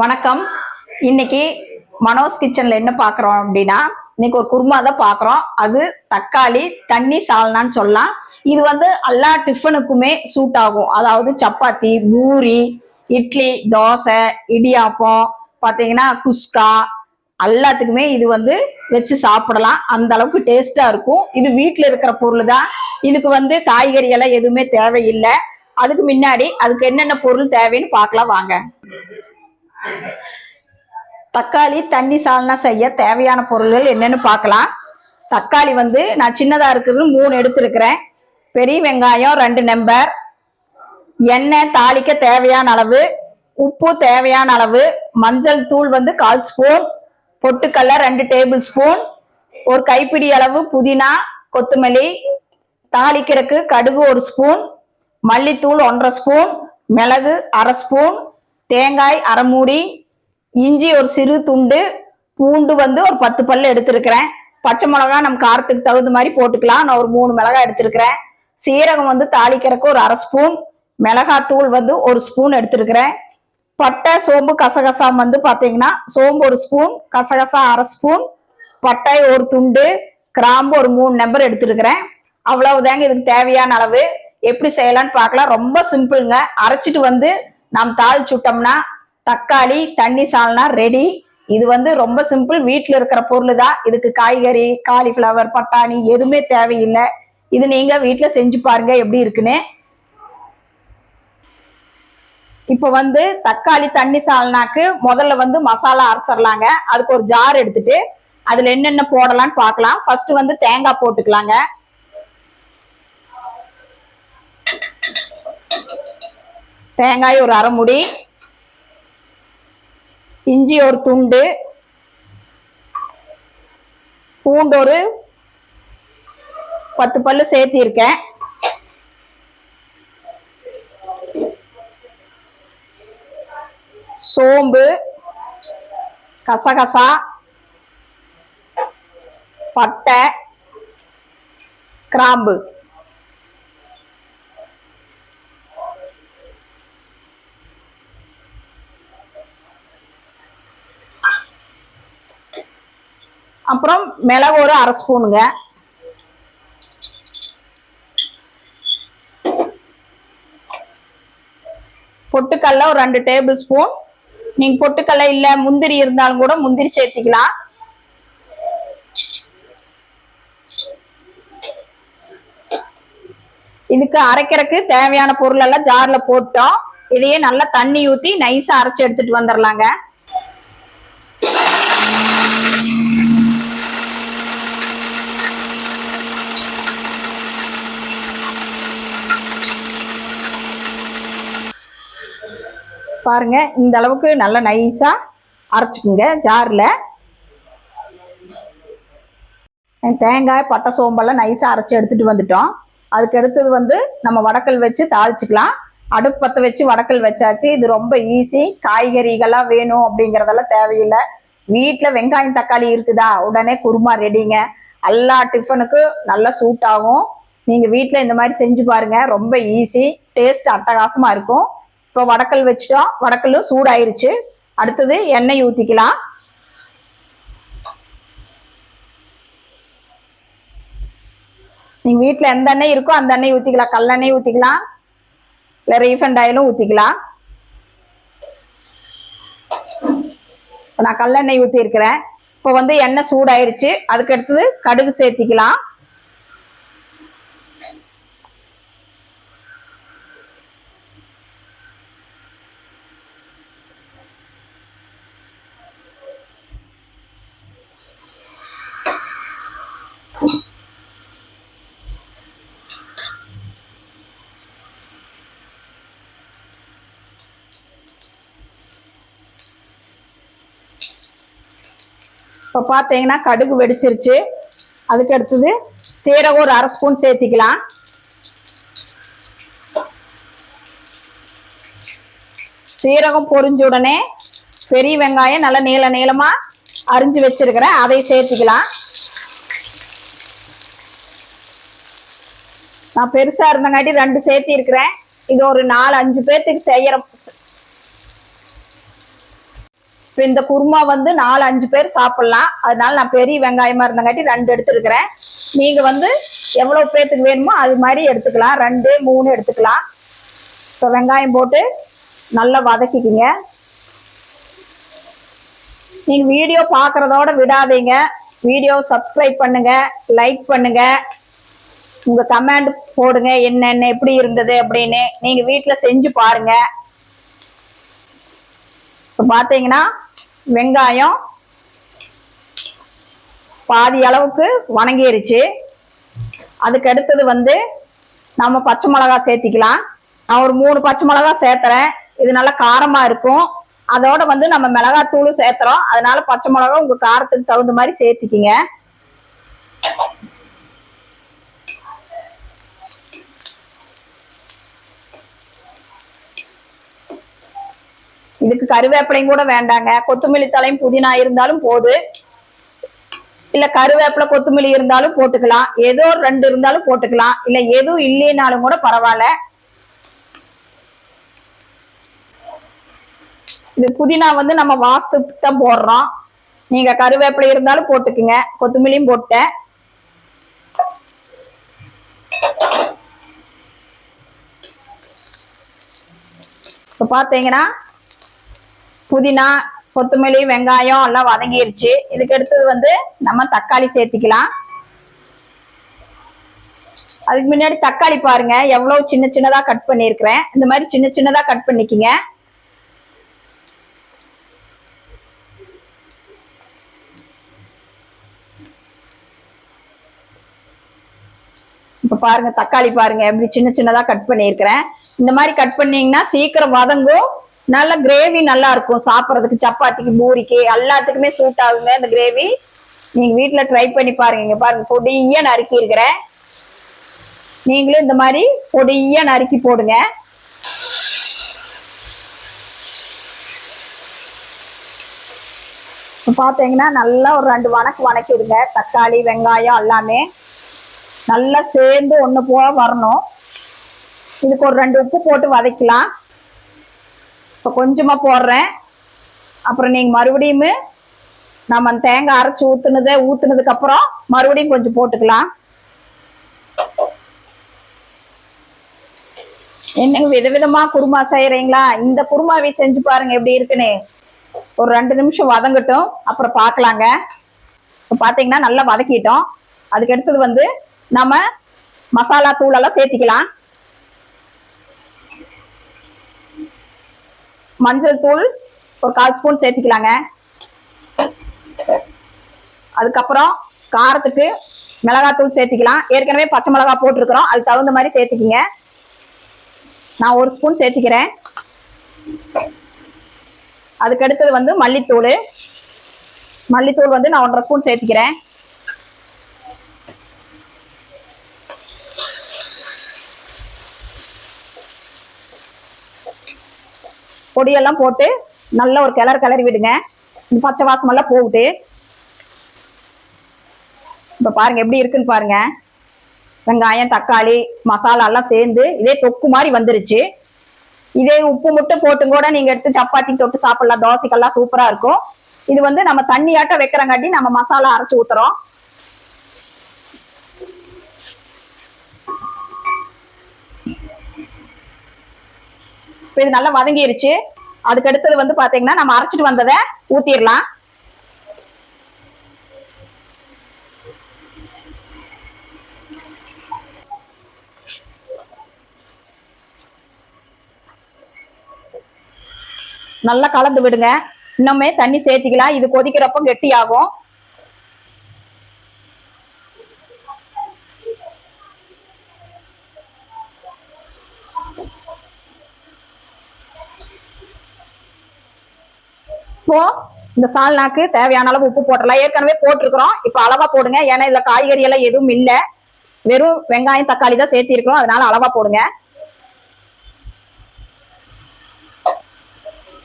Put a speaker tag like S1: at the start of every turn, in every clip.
S1: வணக்கம். இன்னைக்கு மனோஸ் கிச்சன்ல என்ன பார்க்குறோம் அப்படின்னா இன்னைக்கு ஒரு குருமா தான் பார்க்குறோம் அது தக்காளி தண்ணி சால்னான்னு சொல்லலாம். இது வந்து எல்லா டிஃபனுக்குமே சூட் ஆகும். அதாவது சப்பாத்தி பூரி இட்லி தோசை இடியாப்பம் பார்த்தீங்கன்னா குஸ்கா எல்லாத்துக்குமே இது வந்து வச்சு சாப்பிடலாம். அந்த அளவுக்கு டேஸ்டா இருக்கும். இது வீட்டில் இருக்கிற பொருள் தான். இதுக்கு வந்து காய்கறி எல்லாம் எதுவுமே தேவையில்லை. அதுக்கு முன்னாடி அதுக்கு என்னென்ன பொருள் தேவைன்னு பார்க்கலாம் வாங்க. தக்காளி தண்ணி சால்னா செய்ய தேவையான பொருள்கள் என்னன்னு பார்க்கலாம். தக்காளி வந்து நான் சின்னதாக இருக்கிறது மூணு எடுத்துருக்கிறேன். பெரிய வெங்காயம் ரெண்டு நம்பர். எண்ணெய் தாளிக்க தேவையான அளவு. உப்பு தேவையான அளவு. மஞ்சள் தூள் வந்து கால் ஸ்பூன். பொட்டுக்கடலை ரெண்டு டேபிள் ஸ்பூன். ஒரு கைப்பிடி அளவு புதினா கொத்தமல்லி. தாளிக்கிறதுக்கு கடுகு ஒரு ஸ்பூன். மல்லித்தூள் ஒன்றரை ஸ்பூன். மிளகு அரை ஸ்பூன். தேங்காய் அரைமூடி இஞ்சி ஒரு சிறு துண்டு பூண்டு வந்து ஒரு பத்து பல்லு எடுத்திருக்கிறேன். பச்சை மிளகா நம்ம காரத்துக்கு தகுந்த மாதிரி போட்டுக்கலாம். நான் ஒரு மூணு மிளகாய் எடுத்திருக்கிறேன். சீரகம் வந்து தாளிக்கிறதுக்கு ஒரு அரை ஸ்பூன். மிளகாத்தூள் வந்து ஒரு ஸ்பூன் எடுத்திருக்கிறேன். பட்டை சோம்பு கசகசா வந்து பார்த்தீங்கன்னா சோம்பு ஒரு ஸ்பூன் கசகசா அரை ஸ்பூன் பட்டை ஒரு துண்டு கிராம்பு ஒரு மூணு நம்பர் எடுத்திருக்கிறேன். அவ்வளவுதாங்க இதுக்கு தேவையான அளவு. எப்படி செய்யலான்னு பார்க்கலாம். ரொம்ப சிம்பிளுங்க. அரைச்சிட்டு வந்து நாம் தாள் சுட்டோம்னா தக்காளி தண்ணி சால்னா ரெடி இது வந்து ரொம்ப சிம்பிள் வீட்டில் இருக்கிற பொருள் தான் இதுக்கு காய்கறி காலிஃப்ளவர் பட்டாணி எதுவுமே தேவையில்லை. இது நீங்க வீட்டில் செஞ்சு பாருங்க எப்படி இருக்குன்னு. இப்போ வந்து தக்காளி தண்ணி சால்னாக்கு முதல்ல வந்து மசாலா அரைச்சிடலாங்க. அதுக்கு ஒரு ஜார் எடுத்துட்டு அதுல என்னென்ன போடலாம்னு பார்க்கலாம். ஃபர்ஸ்ட் வந்து தேங்காய் போட்டுக்கலாங்க. தேங்காய் ஒரு அரைமுடி இஞ்சி ஒரு துண்டு பூண்டு ஒரு பத்து பல்லு சேர்த்திருக்கேன். சோம்பு கசகசா பட்டை கிராம்பு. அப்புறம் மிளகு ஒரு அரை ஸ்பூனுங்க. பொட்டுக்கல்ல ஒரு ரெண்டு டேபிள் ஸ்பூன். நீங்க பொட்டுக்கல்ல இல்ல முந்திரி இருந்தாலும் கூட முந்திரி சேர்த்துக்கலாம். இதுக்கு அரைக்கிறதுக்கு தேவையான பொருள் எல்லாம் ஜார்ல போட்டோம். இதையே நல்லா தண்ணி ஊத்தி நைஸா அரைச்சு எடுத்துட்டு வந்துடலாங்க பாருங்க இந்த அளவுக்கு நல்லா நைஸா அரைச்சுக்குங்க ஜாரில் தேங்காய் பட்டை சோம்பெல்லாம் நைஸாக அரைச்சி எடுத்துகிட்டு வந்துட்டோம். அதுக்கு அடுத்தது வந்து நம்ம வடக்கல் வச்சு தாளிச்சுக்கலாம். அடுப்பு பற்ற வச்சு வடக்கல் வச்சாச்சு. இது ரொம்ப ஈஸி காய்கறிகளாக வேணும் அப்படிங்கிறதெல்லாம் தேவையில்லை. வீட்டில் வெங்காயம் தக்காளி இருக்குதா? உடனே குருமா ரெடிங்க எல்லா டிஃபனுக்கும் நல்லா சூட் ஆகும். நீங்கள் வீட்டில் இந்த மாதிரி செஞ்சு பாருங்கள் ரொம்ப ஈஸி டேஸ்ட் அட்டகாசமாக இருக்கும். இப்போ வடக்கல் வச்சோம் வடக்கல்லும் சூடாயிருச்சு. அடுத்தது எண்ணெய் ஊற்றிக்கலாம் நீங்கள் வீட்டில் எந்த எண்ணெய் இருக்கோ அந்த எண்ணெய் ஊற்றிக்கலாம் கல்லெண்ணெய் ஊற்றிக்கலாம் இல்லை ரீஃபண்ட் ஆயிலும் ஊற்றிக்கலாம் இப்போ நான் கல்லெண்ணெய் ஊற்றிருக்கிறேன் இப்போ வந்து எண்ணெய் சூடாயிருச்சு. அதுக்கு அடுத்தது கடுகு சேர்த்திக்கலாம். இப்போ பார்த்தீங்கன்னா கடுகு வெடிச்சிருச்சு. அதுக்கு அடுத்தது சீரகம் ஒரு அரை ஸ்பூன் சேர்த்திக்கலாம். சீரகம் பொரிஞ்ச உடனே பெரிய வெங்காயம் நல்லா நீள நீளமாக அரிஞ்சு வச்சிருக்கிறேன். அதை சேர்த்திக்கலாம். நான் பெருசாக இருந்தங்காட்டி ரெண்டு சேர்த்தி இருக்கிறேன் இது ஒரு நாலு அஞ்சு பேர்த்துக்கு செய்கிற இப்போ இந்த குருமா வந்து நாலு அஞ்சு பேர் சாப்பிடலாம். அதனால நான் பெரிய வெங்காயமா இருந்தங்காட்டி ரெண்டு எடுத்துருக்கிறேன். நீங்க வந்து எவ்வளவு பேர்த்துக்கு வேணுமோ அது மாதிரி எடுத்துக்கலாம். ரெண்டு மூணு எடுத்துக்கலாம். இப்போ வெங்காயம் போட்டு நல்லா வதக்கிக்கிங்க. நீங்க வீடியோ பார்க்குறதோட விடாதீங்க. வீடியோ சப்ஸ்கிரைப் பண்ணுங்க லைக் பண்ணுங்க. உங்க கமெண்ட் போடுங்க என்னென்ன எப்படி இருந்தது அப்படின்னு. நீங்க வீட்டில் செஞ்சு பாருங்க. இப்போ பார்த்தீங்கன்னா வெங்காயம் பாதி அளவுக்கு வணங்கிருச்சு. அதுக்கு அடுத்தது வந்து நம்ம பச்சை மிளகா சேர்த்திக்கலாம். நான் ஒரு மூணு பச்சை மிளகா சேர்த்துறேன். இது நல்லா காரமாக இருக்கும். அதோட வந்து நம்ம மிளகாத்தூளும் சேர்த்துறோம். அதனால பச்சை மிளகா உங்கள் காரத்துக்கு தகுந்த மாதிரி சேர்த்திக்கிங்க. இதுக்கு கருவேப்பிலையும் கூட வேண்டாங்க. கொத்தமல்லி தலையும் புதினா இருந்தாலும் போது. இல்ல கருவேப்பிலை கொத்தமல்லி இருந்தாலும் போட்டுக்கலாம். ஏதோ ஒரு ரெண்டு இருந்தாலும் போட்டுக்கலாம். இல்ல எதுவும் இல்லைனாலும் கூட பரவாயில்ல. இது புதினா வந்து நம்ம வாஸ்துக்கு தான் போடுறோம். நீங்க கருவேப்பிலை இருந்தாலும் போட்டுக்குங்க. கொத்தமல்லியும் போட்டேன். இப்போ பார்த்தீங்கன்னா புதினா கொத்தமல்லி வெங்காயம் எல்லாம் வதங்கிருச்சு. இதுக்கு அடுத்தது வந்து நம்ம தக்காளி சேர்த்திக்கலாம். அதுக்கு முன்னாடி தக்காளி பாருங்க. எவ்வளவு சின்ன சின்னதா கட் பண்ணிருக்கிறேன். இந்த மாதிரி சின்ன சின்னதா கட் பண்ணிக்கிங்க. இப்ப பாருங்க தக்காளி பாருங்க. எப்படி சின்ன சின்னதா கட் பண்ணிருக்கிறேன். இந்த மாதிரி கட் பண்ணீங்கன்னா சீக்கிரம் வதங்கும். நல்ல கிரேவி நல்லா இருக்கும். சாப்பிட்றதுக்கு சப்பாத்திக்கு பூரிக்கு எல்லாத்துக்குமே சூட் ஆகுங்க இந்த கிரேவி நீங்க வீட்டில் ட்ரை பண்ணி பாருங்க. இங்க பாருங்க பொடிய நறுக்கி இருக்கிறேன் நீங்களும் இந்த மாதிரி பொடிய நறுக்கி போடுங்க. இப்ப பாத்தீங்கன்னா நல்லா ஒரு ரெண்டு வணக்கு வணக்கிடுங்க. தக்காளி வெங்காயம் எல்லாமே நல்லா சேர்ந்து ஒன்று போக வரணும். இதுக்கு ஒரு ரெண்டு உப்பு போட்டு வதக்கலாம். இப்போ கொஞ்சமாக போடுறேன். அப்புறம் நீங்கள் மறுபடியும் நம்ம அந்த தேங்காய் அரைச்சி ஊற்றுனதை ஊற்றுனதுக்கப்புறம் மறுபடியும் கொஞ்சம் போட்டுக்கலாம். என்னங்க விதவிதமா குருமா செய்யறீங்களா? இந்த குருமாவை செஞ்சு பாருங்க எப்படி இருக்குன்னு. ஒரு ரெண்டு நிமிஷம் வதங்கட்டும். அப்புறம் பார்க்கலாங்க இப்போ பார்த்தீங்கன்னா நல்லா வதக்கிட்டோம். அதுக்கு அடுத்தது வந்து நம்ம மசாலா தூளெல்லாம் சேர்த்திக்கலாம். மஞ்சள் தூள் ஒரு கால் ஸ்பூன் சேர்த்துக்கலாங்க. அதுக்கப்புறம் காரத்துக்கு மிளகாத்தூள் சேர்த்திக்கலாம். ஏற்கனவே பச்சை மிளகா போட்டிருக்கிறோம். அதுக்கு தகுந்த மாதிரி சேர்த்துக்கிங்க. நான் ஒரு ஸ்பூன் சேர்த்திக்கிறேன். அதுக்கடுத்தது வந்து மல்லித்தூள். மல்லித்தூள் வந்து நான் ஒன்றரை ஸ்பூன் சேர்த்திக்கிறேன். பொடியெல்லாம் போட்டு நல்ல ஒரு கிளறு கிளறி விடுங்க. பச்சை வாசமெல்லாம் போகுது. இப்போ பாருங்க எப்படி இருக்குன்னு பாருங்க. வெங்காயம் தக்காளி மசாலா எல்லாம் சேர்ந்து இதே தொக்கு மாதிரி வந்துருச்சு. இதே உப்பு மட்டும் போட்டு கூட நீங்க எடுத்து சப்பாத்தி தொட்டு சாப்பிடலாம். தோசைக்கெல்லாம் சூப்பரா இருக்கும். இது வந்து நம்ம தண்ணியாட்டம் வைக்கிறங்காட்டி நம்ம மசாலா அரைச்சு ஊத்துறோம். இப்போ இது நல்லா வதங்கிருச்சு. அதுக்கு அடுத்தது வந்து பாத்தீங்கன்னா நம்ம அரைச்சிட்டு வந்ததை ஊத்திடலாம். நல்லா கலந்து விடுங்க. இன்னுமே தண்ணி சேர்த்திக்கலாம். இது கொதிக்கிறப்ப கெட்டியாகும். இப்போ இந்த சால்னாக்கு தேவையான அளவு உப்பு போட்டுடலாம். ஏற்கனவே போட்டிருக்கிறோம். இப்போ அளவா போடுங்க. ஏன்னா இதுல காய்கறி எல்லாம் எதுவும் இல்லை. வெறும் வெங்காயம் தக்காளி தான் சேர்த்திருக்கிறோம் அதனால அளவா போடுங்க.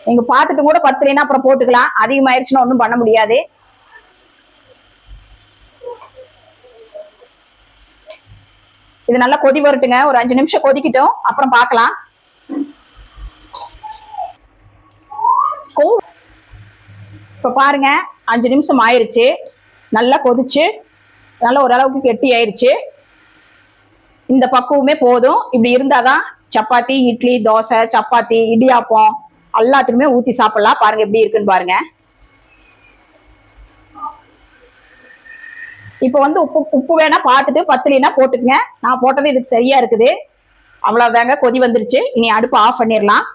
S1: நீங்க பார்த்துட்டு கூட பத்துலனா அப்புறம் போட்டுக்கலாம். அதிகமாயிருச்சுன்னா ஒன்றும் பண்ண முடியாது. இது நல்லா கொதி வரட்டுங்க. ஒரு அஞ்சு நிமிஷம் கொதிக்கட்டும். அப்புறம் பார்க்கலாம். இப்போ பாருங்க அஞ்சு நிமிஷம் ஆயிருச்சு. நல்லா கொதிச்சு நல்லா ஓரளவுக்கு கெட்டி ஆயிடுச்சு இந்த பக்குவமே போதும். இப்படி இருந்தால் தான் சப்பாத்தி இட்லி தோசை சப்பாத்தி இடியாப்பம் எல்லாத்துக்குமே ஊற்றி சாப்பிடலாம். பாருங்க எப்படி இருக்குன்னு பாருங்க. இப்போ வந்து உப்பு உப்பு வேணா பார்த்துட்டு பத்துலினா போட்டுக்கங்க. நான் போட்டது இதுக்கு சரியா இருக்குது. அவ்வளோதாங்க கொதி வந்துருச்சு. இனி அடுப்பு ஆஃப் பண்ணிடலாம்.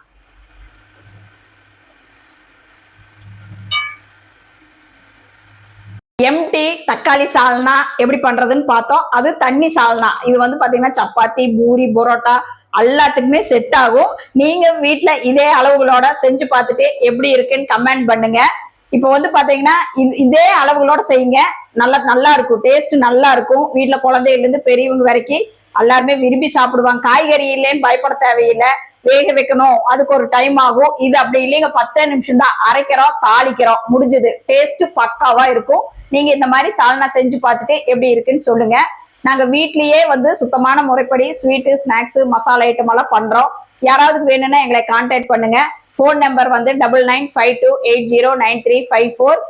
S1: எம்டி தக்காளி சால்னா எப்படி பண்றதுன்னு பார்த்தோம். அது தண்ணி சால்னா. இது வந்து பாத்தீங்கன்னா சப்பாத்தி பூரி பரோட்டா எல்லாத்துக்குமே செட் ஆகும். நீங்க வீட்டுல இதே அளவுகளோட செஞ்சு பார்த்துட்டு எப்படி இருக்குன்னு கமெண்ட் பண்ணுங்க. இப்போ வந்து பாத்தீங்கன்னா இதே அளவுகளோட செய்யுங்க. நல்லா நல்லா இருக்கும். டேஸ்ட் நல்லா இருக்கும். வீட்டுல குழந்தையில இருந்து பெரியவங்க வரைக்கும் எல்லாருமே விரும்பி சாப்பிடுவாங்க. காய்கறி இல்லைன்னு பயப்பட தேவையில்லை. வேக வைக்கணும். அதுக்கு ஒரு டைம் ஆகும். இது அப்படி இல்லைங்க. பத்தே நிமிஷம் தான் அரைக்கிறோம் தாளிக்கிறோம். முடிஞ்சது. டேஸ்ட் பக்காவா இருக்கும். நீங்க இந்த மாதிரி சால்னா செஞ்சு பார்த்துட்டு எப்படி இருக்குன்னு சொல்லுங்க. நாங்க வீட்லயே வந்து சுத்தமான முறைப்படி ஸ்வீட்டு ஸ்நாக்ஸ் மசாலா ஐட்டம் எல்லாம் பண்றோம். யாராவது வேணும்னா எங்களை கான்டாக்ட் பண்ணுங்க. ஃபோன் நம்பர் வந்து double nine five two eight zero nine three five four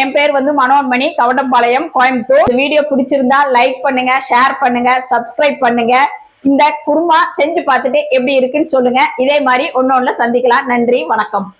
S1: என் பேர் வந்து மனோன்மணி கவடம்பாளையம் கோயம்புத்தூர். வீடியோ பிடிச்சிருந்தா லைக் பண்ணுங்க ஷேர் பண்ணுங்க சப்ஸ்கிரைப் பண்ணுங்க. இந்த குருமா செஞ்சு பார்த்துட்டு எப்படி இருக்குன்னு சொல்லுங்க. இதே மாதிரி ஒன்னொன்னு சந்திக்கலாம். நன்றி வணக்கம்.